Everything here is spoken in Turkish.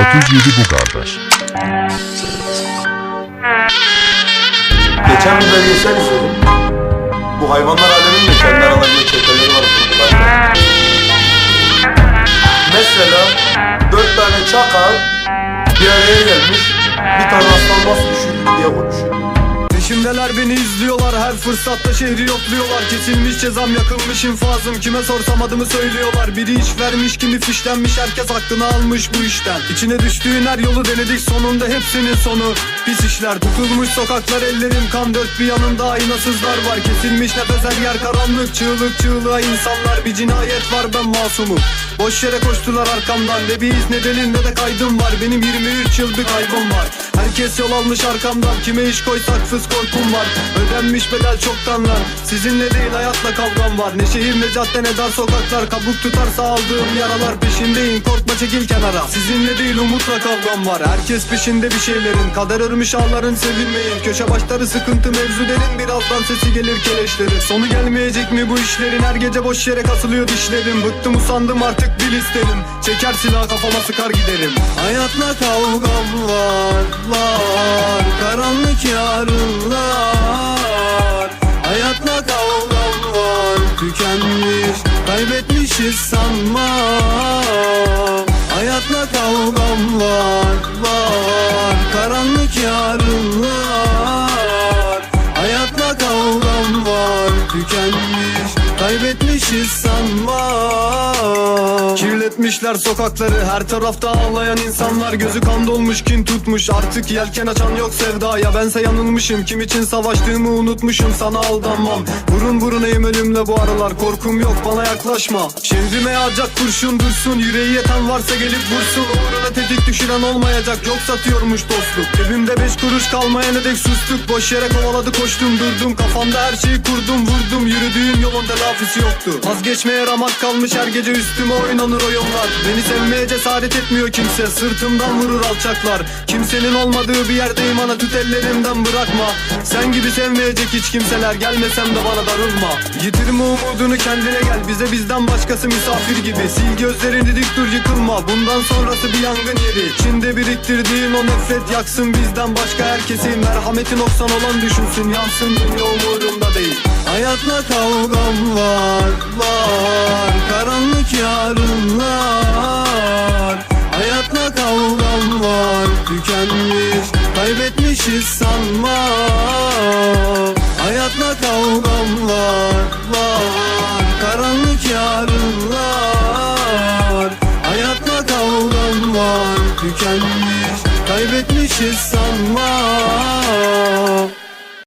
37 bu kardeş. Geçen bir belgesel izledim. Bu hayvanlar aleminin de kendi aralarında çeteleri var. gruplar. Mesela dört tane çakal bir araya gelmiş. Bir tane aslan nasıl düşürdük diye konuşuyor. Peşimdeler beni izliyorlar her fırsatta şehri yokluyorlar. Kesilmiş cezam yakılmış infazım kime sorsam adımı söylüyorlar. Biri iş vermiş kimi fişlenmiş herkes aklını almış bu işten. İçine düştüğün her yolu denedik sonunda hepsinin sonu. Pis işler tutulmuş sokaklar ellerim kan dört bir yanımda aynasızlar var. Kesilmiş nefes her yer karanlık çığlık çığlığa insanlar. Bir cinayet var ben masumum. Boş yere koştular arkamdan Ne bir iz ne delil ne de kaydım var. Benim 23 yıl bir kaybım var. Herkes yol almış arkamdan Kime iş koysak fıs korkum var Ödenmiş bedel çoktanlar Sizinle değil hayatla kavgam var. Ne şehir ne cadde ne dar sokaklar Kabuk tutarsa aldığım yaralar peşindeyim. Korkma çekil kenara. Sizinle değil umutla kavgam var. Herkes peşinde bir şeylerin. Kader örmüş ağların sevilmeyin Köşe başları sıkıntı mevzu derin. Birazdan sesi gelir keleşlerin. Sonu gelmeyecek mi bu işlerin? Her gece boş yere kasılıyor dişlerim. Bıktım usandım artık bil isterim. Çeker silah kafama sıkar giderim. Hayatla kavgam var var. Karanlık yarınlar Hayatla kavgam var Tükenmiş kaybetmişiz sanma. Hayatla kavgam var var Karanlık yarınlar. Hayatla kavgam var Tükenmiş kaybetmişiz Kirletmişler sokakları her tarafta ağlayan insanlar. Gözü kan dolmuş kin tutmuş. Artık yelken açan yok sevdaya Bense yanılmışım. Kim için savaştığımı unutmuşum. Sana aldanmam. Burun burunayım ölümle bu aralar. Korkum yok bana yaklaşma. Şehrime yağacak kurşun dursun. Yüreği yeten varsa gelip vursun. Uğruna tetik düşüren olmayacak. Yok satıyormuş dostluk. Cebimde beş kuruş kalmayana dek sustuk. Boş yere kovaladı koştum durdum. Kafamda her şeyi kurdum vurdum. Yürüdüğüm yolun telafisi yoktu. Vazgeçmeye ramak kalmış. Her gece üstüme oynanır oyunlar Beni sevmeye cesaret etmiyor kimse. Sırtımdan vurur alçaklar. Kimsenin olmadığı bir yerdeyim. Ana tut ellerimden bırakma. Sen gibi sevmeyecek hiç kimseler. Gelmesem de bana darılma. Yitirme umudunu kendine gel. Bize bizden başkası misafir gibi. Sil gözlerini dik dur yıkılma. Bundan sonrası bir yangın yeri. İçinde biriktirdiğin o nefret yaksın bizden başka herkesi. Merhameti noksan olan düşünsün. Yansın dünya umurumda değil. Hayatla kavgam var var. Karanlık yarınlar Hayatla kavgam var Tükenmiş kaybetmişiz sanma. Hayatla kavgam var var Karanlık yarınlar. Hayatla kavgam var Tükenmiş kaybetmişiz sanma